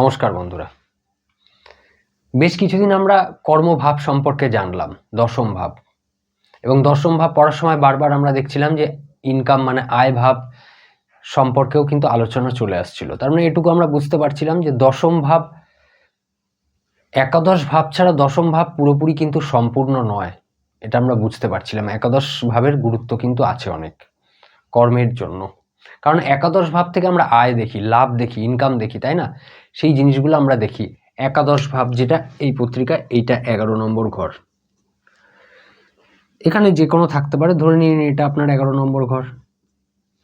নমস্কার বন্ধুরা। বেশ কিছুদিন আমরা কর্মভাব সম্পর্কে জানলাম, দশম ভাব। এবং দশম ভাব পড়ার সময় বারবার আমরা দেখছিলাম যে ইনকাম মানে আয় ভাব সম্পর্কেও কিন্তু আলোচনা চলে আসছিল। তার মানে এটুকু আমরা বুঝতে পারছিলাম যে দশম ভাব, একাদশ ভাব ছাড়া দশম ভাব পুরোপুরি কিন্তু সম্পূর্ণ নয়, এটা আমরা বুঝতে পারছিলাম। একাদশ ভাবের গুরুত্ব কিন্তু আছে অনেক কর্মের জন্য। কারণ একাদশ ভাব থেকে আমরা আয় দেখি, লাভ দেখি ইনকাম দেখি, তাই না? সেই জিনিসগুলো আমরা দেখি। একাদশ ভাব যেটা, এই পত্রিকা, এইটা এগারো নম্বর ঘর। এখানে যে কোনো থাকতে পারে, ধরে নিন এটা আপনার এগারো নম্বর ঘর।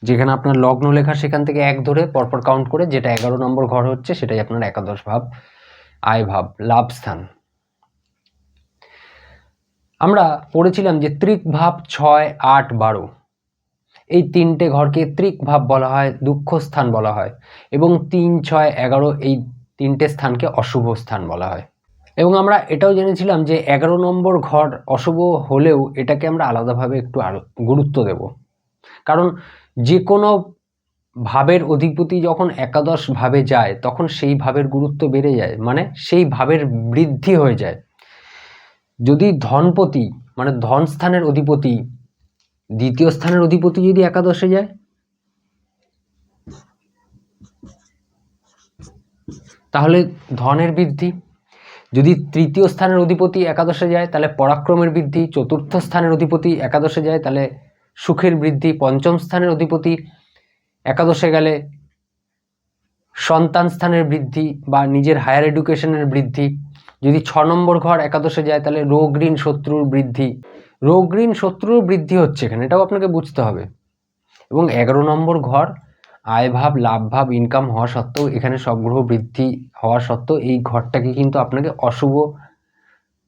যেখানে আপনার লগ্ন লেখা, সেখান থেকে এক ধরে পরপর কাউন্ট করে যেটা এগারো নম্বর ঘর হচ্ছে, সেটাই আপনার একাদশ ভাব, আয় ভাব, লাভ স্থান। আমরা পড়েছিলাম যে ত্রিক ভাব ছয়, আট, বারো। এই তিনটে ঘরকে ত্রিক ভাব বলা হয় দুঃখ স্থান বলা হয় এবং তিন, ছয়, এগারো এই তিনটে স্থানকে অশুভ স্থান বলা হয়। এবং আমরা এটাও জেনেছিলাম যে এগারো নম্বর ঘর অশুভ হলেও এটাকে আমরা আলাদাভাবে একটু গুরুত্ব দেব। কারণ যে কোনো ভাবের অধিপতি যখন একাদশ ভাবে যায়, তখন সেই ভাবের গুরুত্ব বেড়ে যায় মানে সেই ভাবের বৃদ্ধি হয়ে যায়। যদি ধনপতি মানে ধন স্থানের অধিপতি দ্বিতীয় স্থানের অধিপতি যদি একাদশে যায়? তাহলে ধনের বৃদ্ধি। যদি তৃতীয় স্থানের অধিপতি একাদশে যায়, তাহলে পরাক্রমের বৃদ্ধি। চতুর্থ স্থানের অধিপতি একাদশে যায়, তাহলে সুখের বৃদ্ধি। পঞ্চম স্থানের অধিপতি একাদশে গেলে সন্তান স্থানের বৃদ্ধি বা নিজের হায়ার এডুকেশনের বৃদ্ধি। যদি ছ নম্বর ঘর একাদশে যায়, তাহলে রোগ ঋণ শত্রুর বৃদ্ধি। রোগ ঋণ শত্রুর বৃদ্ধি হচ্ছে এখানে, এটাও আপনাকে বুঝতে হবে। এবং এগারো নম্বর ঘর, আয় ভাব, লাভ ভাব ইনকাম হওয়া সত্ত্বেও এখানে সব গ্রহ বৃদ্ধি হওয়া সত্ত্বেও এই ঘরটাকে কিন্তু আপনাকে অশুভ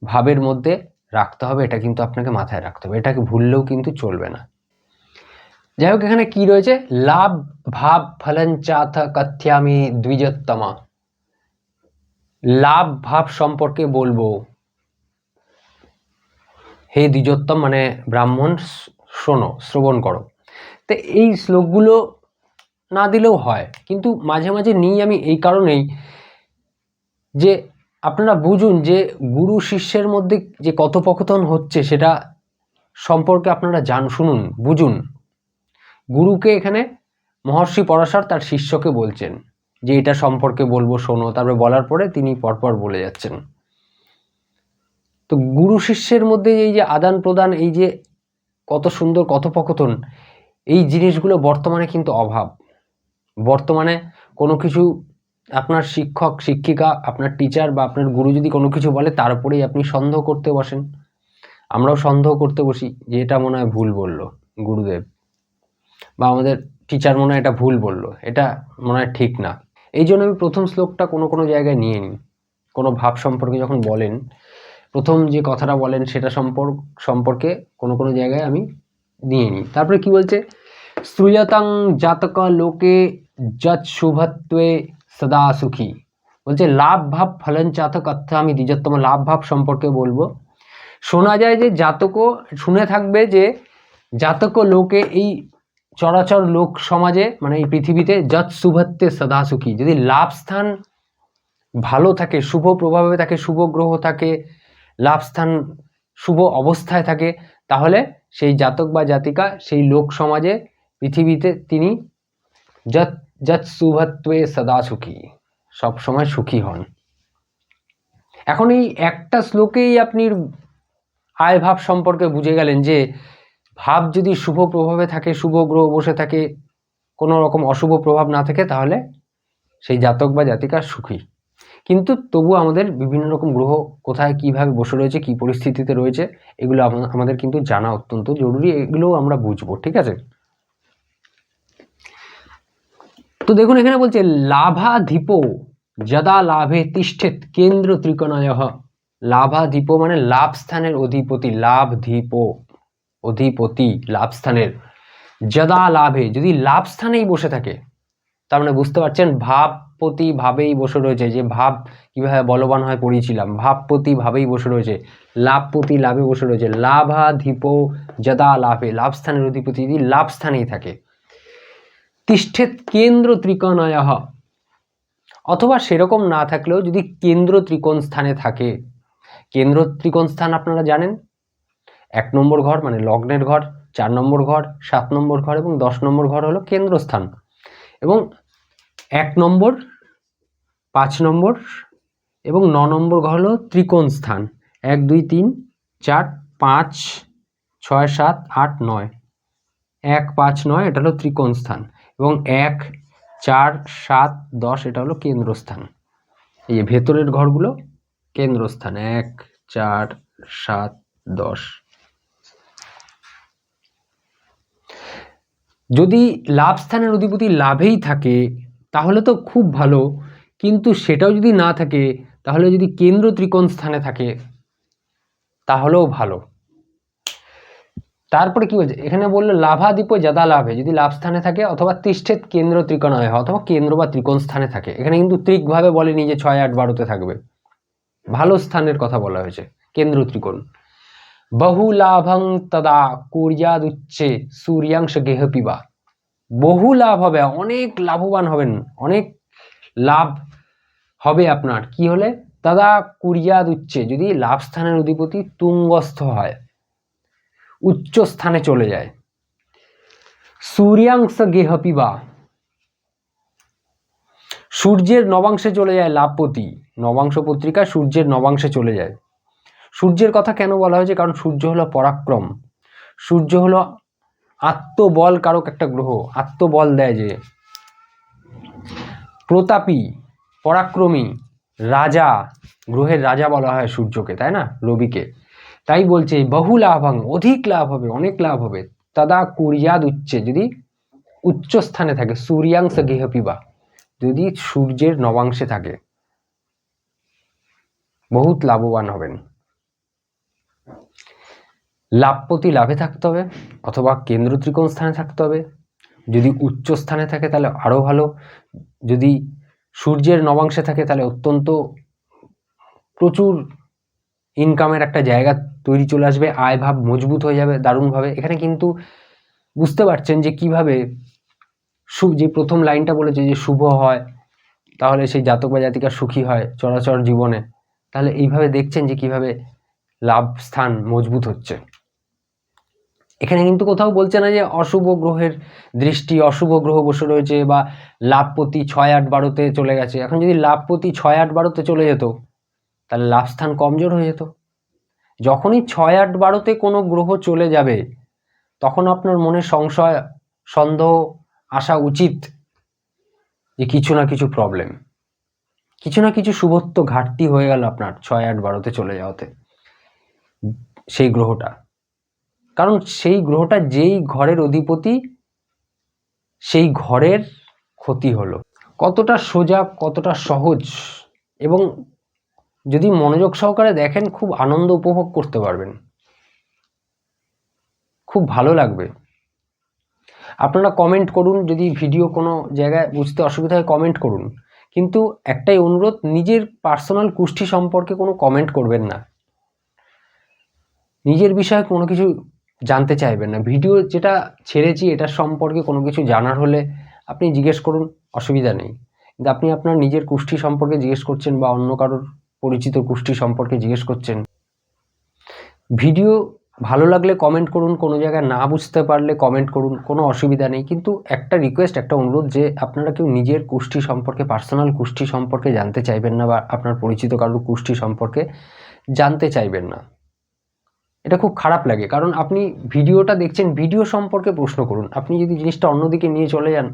ভাবের মধ্যে রাখতে হবে, এটা কিন্তু আপনাকে মাথায় রাখতে হবে, এটাকে ভুললেও কিন্তু চলবে না। যাই হোক, এখানে কি রয়েছে? লাভ ভাব ফলন চাথ কথ্যামি দ্বিজোত্তমা। লাভ ভাব সম্পর্কে বলব। হে দ্বিজোত্তম মানে ব্রাহ্মণ শোনো, শ্রবণ করো। তো এই শ্লোকগুলো না দিলেও হয়, কিন্তু মাঝে মাঝে নিই আমি এই কারণেই যে আপনারা বুঝুন যে গুরু শিষ্যের মধ্যে যে কথোপকথন হচ্ছে সেটা সম্পর্কে আপনারা জান, শুনুন, বুঝুন। গুরুকে এখানে মহর্ষি পরাশর তার শিষ্যকে বলছেন যে এটা সম্পর্কে বলব, শোনো। তারপরে বলার পরে তিনি পরপর বলে যাচ্ছেন। তো গুরু শিষ্যের মধ্যে এই যে আদান প্রদান, এই যে কত সুন্দর কথোপকথন, এই জিনিসগুলো বর্তমানে কিন্তু অভাব। বর্তমানে কোনো কিছু আপনার শিক্ষক, শিক্ষিকা, আপনার টিচার বা আপনার গুরু যদি কোনো কিছু বলে, তার উপরেই আপনি সন্দেহ করতে বসেন। আমরাও সন্দেহ করতে বসি যে এটা মনে হয় ভুল বলল গুরুদেব বা আমাদের টিচার মনে হয় এটা ভুল বলল, এটা মনে হয় ঠিক না। এই জন্য আমি প্রথম শ্লোকটা কোনো কোনো জায়গায় নিয়ে নিই। কোনো ভাব সম্পর্কে যখন বলেন প্রথম যে কথাটা বলেন সেটা সম্পর্ক, সম্পর্কে কোনো কোনো জায়গায় আমি নিয়ে নিই। তারপরে কি বলছে? শ্রুয়তাং জাতক লোকে যৎ শুভত্বে সদা সুখী। বলছে, লাভ ভাব ফলন জাতক অর্থ আমি দ্বিজোত্তম লাভ ভাব সম্পর্কে বলব। শোনা যায় যে জাতকও, শুনে থাকবে যে জাতক লোকে এই চরাচর লোক সমাজে মানে এই পৃথিবীতে যৎ শুভত্বে সদা সুখী। যদি লাভ স্থান ভালো থাকে, শুভ প্রভাবে থাকে, শুভ গ্রহ থাকে লাভ স্থান শুভ অবস্থায় থাকে, তাহলে সেই জাতক বা জাতিকা, সেই লোক সমাজে, পৃথিবীতে তিনি যৎ যৎ শুভত্বে সদা সুখী, সব সময় সুখী হন। এখন এই একটা শ্লোকেই আপনি আয় ভাব সম্পর্কে বুঝে গেলেন যে, ভাব যদি শুভ প্রভাবে থাকে, শুভ গ্রহ বসে থাকে, কোনো রকম অশুভ প্রভাব না থাকে, তাহলে সেই জাতক বা জাতিকা সুখী। কিন্তু তবু আমাদের বিভিন্ন রকম গ্রহ কোথায় কীভাবে বসে রয়েছে, কি পরিস্থিতিতে রয়েছে, এগুলো আমাদের কিন্তু জানা অত্যন্ত জরুরি, এগুলোও আমরা বুঝব, ঠিক আছে? তো দেখুন, এখানে বলছে লাভা লাভাধিপো যদা লাভে তিষ্ঠেত কেন্দ্র ত্রিকোণায়। লাভাধিপ মানে লাভ স্থানের অধিপতি লাভ ধীপ অধিপতি, লাভ স্থানের। যদা লাভে, যদি লাভ স্থানেই বসে থাকে, তার মানে বুঝতে পারছেন ভাবপতি ভাবেই বসে রয়েছে, যে ভাব কীভাবে বলবান হয় পড়িয়েছিলাম ভাবপতি ভাবেই বসে রয়েছে, লাভপতি লাভে বসে রয়েছে, লাভাধিপ যদা লাভে লাভ স্থানের অধিপতি যদি লাভ স্থানেই থাকে। তিষ্ঠেত কেন্দ্র ত্রিকোণায় অথবা সেরকম না থাকলেও যদি কেন্দ্র ত্রিকোণ স্থানে থাকে, কেন্দ্র ত্রিকোণ স্থান আপনারা জানেন? এক নম্বর ঘর মানে লগ্নের ঘর, চার নম্বর ঘর, সাত নম্বর ঘর এবং দশ নম্বর ঘর হলো কেন্দ্রস্থান। এবং এক নম্বর পাঁচ নম্বর এবং ন নম্বর হলো ত্রিকোণ স্থান। এক, দুই, তিন, চার, পাঁচ, ছয়, সাত, আট, নয়। এক, পাঁচ, নয়, এটা হলো ত্রিকোণ স্থান এবং এক, চার, সাত, দশ, এটা হলো কেন্দ্রস্থান। এই যে ভেতরের ঘরগুলো কেন্দ্রস্থান। এক, চার, সাত, দশ। যদি লাভ স্থানের অধিপতি লাভেই থাকে, তাহলে তো খুব ভালো। কিন্তু সেটাও যদি না থাকে, তাহলে যদি কেন্দ্র ত্রিকোণ স্থানে থাকে, তাহলেও ভালো। তারপরে কি বলছে? এখানে বলল, লাভাধিপ যাদা লাভে। যদি লাভ স্থানে থাকে, অথবা তিষ্ঠেত কেন্দ্র ত্রিকোণ হয়, অথবা কেন্দ্র বা ত্রিকোণ স্থানে থাকে। এখানে কিন্তু ত্রিকভাবে বলেনি যে ছয়, আট, বারোতে থাকবে। ভালো স্থানের কথা বলা হয়েছে, কেন্দ্র ত্রিকোণ। বহু লাভং তদা কুর্যাদুচ্চে সূর্যাংশ গেহ পিবা বহু লাভ হবে, অনেক লাভবান হবেন, অনেক লাভ হবে আপনার। কি হলে? তদা কুর্যাদ উচ্চে যদি লাভ স্থানের অধিপতি তুঙ্গস্থ হয়, উচ্চ স্থানে চলে যায়। সূর্যাংশ গেহ পিবা। সূর্যের নবাংশে চলে যায় লাভপতি। নবাংশ পত্রিকা সূর্যের নবাংশে চলে যায়। সূর্যের কথা কেন বলা হয়েছে? কারণ সূর্য হলো পরাক্রম। সূর্য হলো আত্মবল কারক একটা গ্রহ। আত্মবল দেয় যে। প্রতাপী। পরাক্রমী রাজা, গ্রহের রাজা বলা হয় সূর্যকে, তাই না? রবিকে। তাই বলছে, বহু লাভাং অধিক লাভ হবে, অনেক লাভ হবে। তদা কুরিয়াদ উচ্চে, যদি উচ্চ স্থানে থাকে সূর্যাংশ গৃহপিবা যদি সূর্যের নবাংশে থাকে, বহুত লাভবান হবেন। লাভপতি লাভে থাকতে হবে, অথবা কেন্দ্র ত্রিকোণ স্থানে থাকতে হবে। যদি উচ্চ স্থানে থাকে, তাহলে আরও ভালো। যদি সূর্যের নবাংশে থাকে তাহলে অত্যন্ত প্রচুর ইনকামের একটা জায়গা তৈরি চলে আসবে আয় ভাব মজবুত হয়ে যাবে দারুণভাবে। এখানে কিন্তু বুঝতে পারছেন যে কীভাবে সু যে প্রথম লাইনটা বলেছে যে শুভ হয়, তাহলে সেই জাতক বা জাতিকা সুখী হয় চরাচর জীবনে। তাহলে এইভাবে দেখছেন যে কীভাবে লাভ স্থান মজবুত হচ্ছে। এখানে কিন্তু কোথাও বলছে না যে অশুভ গ্রহের দৃষ্টি, অশুভ গ্রহ বসে রয়েছে বা লাভপতি ছয় আট বারোতে চলে গেছে। এখন যদি লাভপতি ছয় আট বারোতে চলে যেত, তাহলে লাভ স্থান কমজোর হয়ে যেত। যখনই ছয় আট বারোতে কোনো গ্রহ চলে যাবে, তখন আপনার মনে সংশয়, সন্দেহ আসা উচিত যে কিছু না কিছু প্রবলেম কিছু না কিছু শুভত্ব ঘাটতি হয়ে গেল আপনার ছয় আট বারোতে চলে যাওয়াতে। সেই গ্রহটা। কারণ সেই গ্রহটা যেই ঘরের অধিপতি, সেই ঘরের ক্ষতি হলো। কতটা সোজা, কতটা সহজ এবং যদি মনোযোগ সহকারে দেখেন, খুব আনন্দ উপভোগ করতে পারবেন। খুব ভালো লাগবে। আপনারা কমেন্ট করুন, যদি ভিডিও কোনো জায়গায় বুঝতে অসুবিধা হয় কমেন্ট করুন। কিন্তু একটাই অনুরোধ, নিজের পার্সোনাল কুষ্টি সম্পর্কে কোনো কমেন্ট করবেন না। নিজের বিষয়ে কোনো কিছু জানতে চাইবেন না। ভিডিও যেটা ছেড়েছি এটার সম্পর্কে কোনো কিছু জানার হলে আপনি জিজ্ঞেস করুন, অসুবিধা নেই। কিন্তু আপনি আপনার নিজের কুষ্টি সম্পর্কে জিজ্ঞেস করছেন বা অন্য কারোর পরিচিত কুষ্টি সম্পর্কে জিজ্ঞেস করছেন, ভিডিও ভালো লাগলে কমেন্ট করুন, কোনো জায়গায় না বুঝতে পারলে কমেন্ট করুন, কোনো অসুবিধা নেই। কিন্তু একটা রিকোয়েস্ট একটা অনুরোধ যে আপনারা কেউ নিজের কুষ্টি সম্পর্কে পার্সোনাল কুষ্টি সম্পর্কে জানতে চাইবেন না বা আপনার পরিচিত কারোর কুষ্টি সম্পর্কে জানতে চাইবেন না। এটা খুব খারাপ লাগে। কারণ আপনি ভিডিওটা দেখছেন, ভিডিও সম্পর্কে প্রশ্ন করুন। আপনি যদি জিনিসটা অন্যদিকে নিয়ে চলে যান,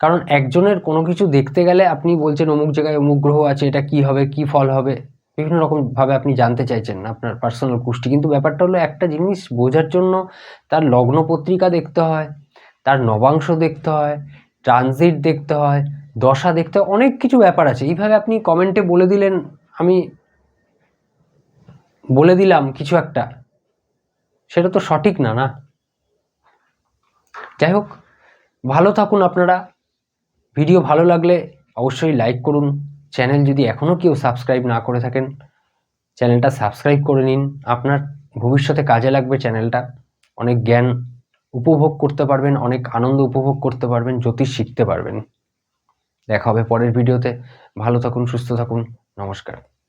কারণ একজনের কোনো কিছু দেখতে গেলে আপনি বলছেন, অমুক জায়গায় অমুক গ্রহ আছে, এটা কি হবে, কি ফল হবে? বিভিন্ন রকম ভাবে আপনি জানতে চাইছেন আপনার পার্সোনাল কুষ্টি। কিন্তু ব্যাপারটা হলো একটা জিনিস বোঝার জন্য তার লগ্ন পত্রিকা দেখতে হয়, তার নবাংশ দেখতে হয় ট্রানজিট দেখতে হয়, দশা দেখতে হয়, অনেক কিছু ব্যাপার আছে। এইভাবে আপনি কমেন্টে বলে দিলেন, আমি বলে দিলাম কিছু একটা। সেটা তো সঠিক না না? যাই হোক, ভালো থাকুন আপনারা। ভিডিও ভালো লাগলে অবশ্যই লাইক করুন। চ্যানেল যদি এখনও কেউ সাবস্ক্রাইব না করে থাকেন চ্যানেলটা সাবস্ক্রাইব করে নিন। আপনার ভবিষ্যতে কাজে লাগবে চ্যানেলটা অনেক জ্ঞান উপভোগ করতে পারবেন, অনেক আনন্দ উপভোগ করতে পারবেন, জ্যোতিষ শিখতে পারবেন। দেখা হবে পরের ভিডিওতে। ভালো থাকুন, সুস্থ থাকুন। নমস্কার।